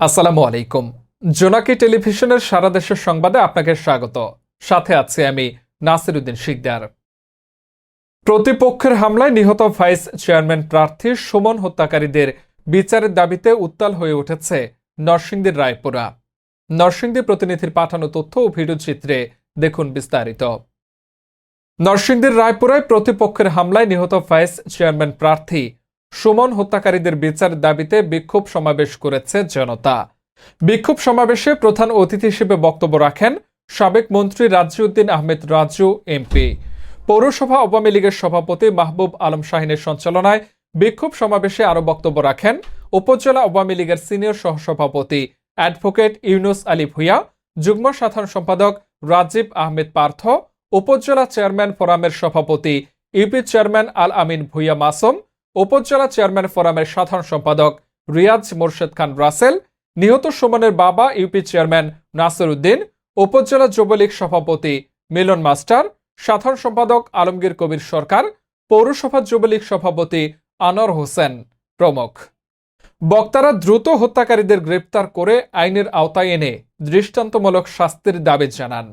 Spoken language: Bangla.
আসসালামু আলাইকুম। জোনাকি টেলিভিশনের সারা দেশের সংবাদে আপনাকে স্বাগত। সাথে আছি আমি নাসিরুদ্দিন শিকদার। প্রতিপক্ষের হামলায় নিহত ভাইস চেয়ারম্যান প্রার্থী সুমন হত্যাকারীদের বিচারের দাবিতে উত্তাল হয়ে উঠেছে নরসিংদীর রায়পুরা। নরসিংদী প্রতিনিধির পাঠানো তথ্য ও ভিডিও চিত্রে দেখুন বিস্তারিত। নরসিংদীর রায়পুরায় প্রতিপক্ষের হামলায় নিহত ভাইস চেয়ারম্যান প্রার্থী সুমন হত্যাকারীদের বিচারের দাবিতে বিক্ষোভ সমাবেশ করেছে জনতা। বিক্ষোভ সমাবেশে প্রধান অতিথি হিসেবে বক্তব্য রাখেন সাবেক মন্ত্রী রাজিউদ্দিন আহমেদ রাজু এমপি পৌরসভা আওয়ামী লীগের সভাপতি মাহবুব আলম শাহিনের সঞ্চালনায় বিক্ষোভ সমাবেশে আরও বক্তব্য রাখেন উপজেলা আওয়ামী লীগের সিনিয়র সহসভাপতি অ্যাডভোকেট ইউনুস আলী ভুইয়া, যুগ্ম সাধারণ সম্পাদক রাজীব আহমেদ পার্থ, উপজেলা চেয়ারম্যান ফোরামের সভাপতি UP chairman Al Amin Bhuiya Masum upazila chairman ফোরামের সাধারণ সম্পাদক রিয়াজ মোর্শেদ খান রাসেল, নিহত সুমনের বাবা ইউপি চেয়ারম্যান নাসির উদ্দিন, উপজেলা যুবলীগ সভাপতি মিলন মাস্টার, সাধারণ সম্পাদক আলমগীর কবির সরকার, পৌরসভা যুবলীগ সভাপতি আনোয়ার হোসেন প্রমুখ। বক্তারা দ্রুত হত্যাকারীদের গ্রেপ্তার করে আইনের আওতায় এনে দৃষ্টান্তমূলক শাস্তির দাবি জানান।